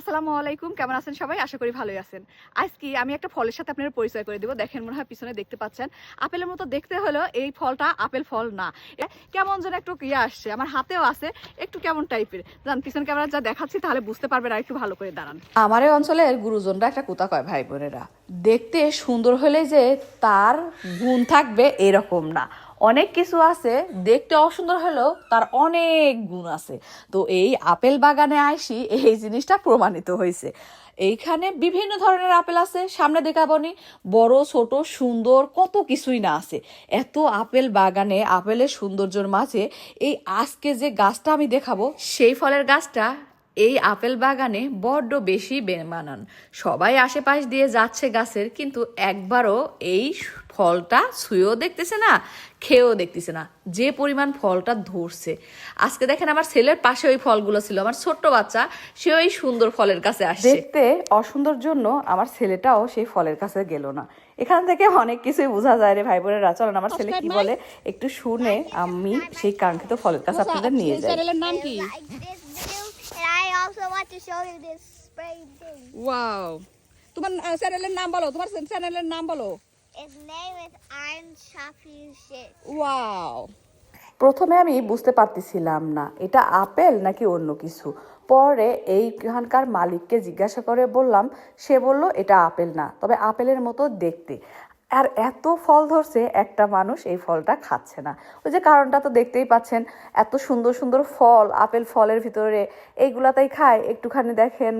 আসসালামু আলাইকুম, কেমন আছেন সবাই? আশা করি ভালোই আছেন। আজকে আমি একটা ফলের সাথে আপনাদের পরিচয় করে দেবো। দেখেন, মনে হয় পিছনে দেখতে পাচ্ছেন। আপেলের মতো দেখতে হলো এই ফলটা আপেল ফল না। কেমন যেন একটু ইয়ে আসছে। আমার হাতেও আছে, একটু কেমন টাইপের। জান পিছন ক্যামেরা যা দেখাচ্ছি, তাহলে বুঝতে পারবেন আর একটু ভালো করে দাঁড়ান। আমার এই অঞ্চলের গুরুজনরা একটা কোথা কয়, ভাই বোনেরা, দেখতে সুন্দর হলে যে তার গুণ থাকবে এরকম না। অনেক কিছু আছে, দেখতে অসুন্দর হলেও তার অনেক গুণ আছে। তো এই আপেল বাগানে আইসি এই জিনিসটা প্রমাণিত হয়েছে। এইখানে বিভিন্ন ধরনের আপেল আছে, সামনে দেখাবনি বড়, ছোট, সুন্দর, কত কিছুই না আছে। এত আপেল বাগানে, আপেলের সৌন্দর্যের মাঝে এই আজকে যে গাছটা আমি দেখাবো, সেই ফলের গাছটা এই আপেল বাগানে বড্ড বেশি বেমানান সবাই আশেপাশ দিয়ে যাচ্ছে গাছের কিন্তু একবারও এই ফলটা ছুঁয়েও দেখতেছে না খেয়েও দেখতেছে না যে পরিমাণ ফলটা ধরছে আজকে দেখেন আমার ছেলের পাশে ওই ফলগুলো ছিল আমার ছোট্ট বাচ্চা সে ওই সুন্দর ফলের কাছে আসছে দেখতে অসুন্দর জন্য আমার ছেলেটাও সেই ফলের কাছে গেল না এখান থেকে অনেক কিছুই বোঝা যায় রে ভাই বোনেরা চলেন আমার ছেলে কি বলে একটু শুনে আমি সেই কাঙ্ক্ষিত ফলের কাছে আপনাদের নিয়ে যাই নাম কি also want to show you this spray thing. Wow তোমার চ্যানেলের নাম বলো তোমার চ্যানেলের নাম বলো। Its name is Iron Shafi Shit. Wow প্রথমে আমি বুঝতে পারতেছিলাম না এটা আপেল নাকি অন্য কিছু? পরে এইখানকার মালিককে জিজ্ঞাসা করে বললাম সে বলল এটা আপেল না তবে আপেলের মতো দেখতে। আর এত ফল ধরছে, একটা মানুষ এই ফলটা খাচ্ছে না। ওই যে কারণটা তো দেখতেই পাচ্ছেন, এত সুন্দর সুন্দর ফল, আপেল ফলের ভিতরে এইগুলাতেই খায়। একটুখানি দেখেন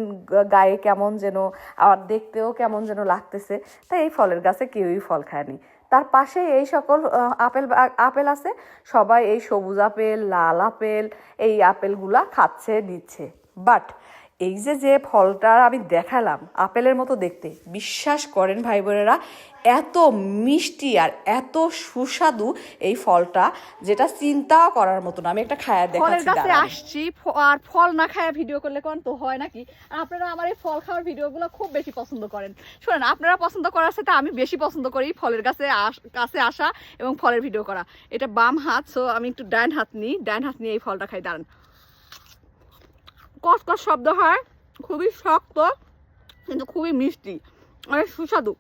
গায়ে কেমন যেন, আর দেখতেও কেমন যেন লাগতেছে। তাই এই ফলের গাছে কেউই ফল খায়নি। তার পাশে এই সকল আপেল আপেল আছে, সবাই এই সবুজ আপেল, লাল আপেল, এই আপেলগুলা খাচ্ছে নিচ্ছে বাট এই যে যে ফলটা আমি দেখালাম আপেলের মতো দেখতে বিশ্বাস করেন ভাই বোনেরা এত মিষ্টি আর এত সুস্বাদু এই ফলটা যেটা চিন্তাও করার মতো না আমি একটা খায়া ফলের দেখাচ্ছি কাছে আসছি আর ফল না খায়া ভিডিও করলে কোন তো হয় নাকি? আর আপনারা আমার এই ফল খাওয়ার ভিডিওগুলো খুব বেশি পছন্দ করেন। শোনেন আপনারা পছন্দ করার সাথে আমি বেশি পছন্দ করি ফলের কাছে আস- কাছে আসা এবং ফলের ভিডিও করা। এটা বাম হাত সো আমি একটু ডান হাত নিই ডান হাত নিয়ে এই ফলটা খাই দাঁড়ান। কস কস শব্দ হয়, খুবই শক্ত কিন্তু খুবই মিষ্টি, অনেক সুস্বাদু।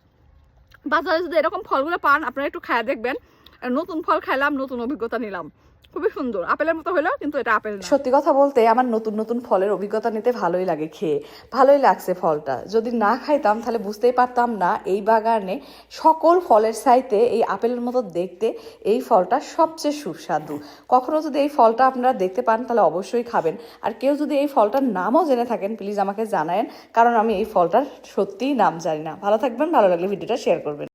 বাজারে যদি এরকম ফলগুলো পান, আপনারা একটু খায়া দেখবেন। নতুন ফল খাইলাম, নতুন অভিজ্ঞতা নিলাম। খুবই সুন্দর। আপেলের মতো হলেও কিন্তু এটা আপেল সত্যি কথা বলতে আমার নতুন নতুন ফলের অভিজ্ঞতা নিতে ভালোই লাগে খেয়ে। ভালোই লাগছে ফলটা। যদি না খাইতাম তাহলে বুঝতেই পারতাম না এই বাগানে সকল ফলের সাইতে এই আপেলের মতো দেখতে এই ফলটা সবচেয়ে সুস্বাদু। কখনো যদি এই ফলটা আপনারা দেখতে পান তাহলে অবশ্যই খাবেন। আর কেউ যদি এই ফলটার নামও জেনে থাকেন প্লিজ আমাকে জানায়েন। কারণ আমি এই ফলটার সত্যিই নাম জানি না। ভালো থাকবেন, ভালো লাগলে ভিডিওটা শেয়ার করবেন।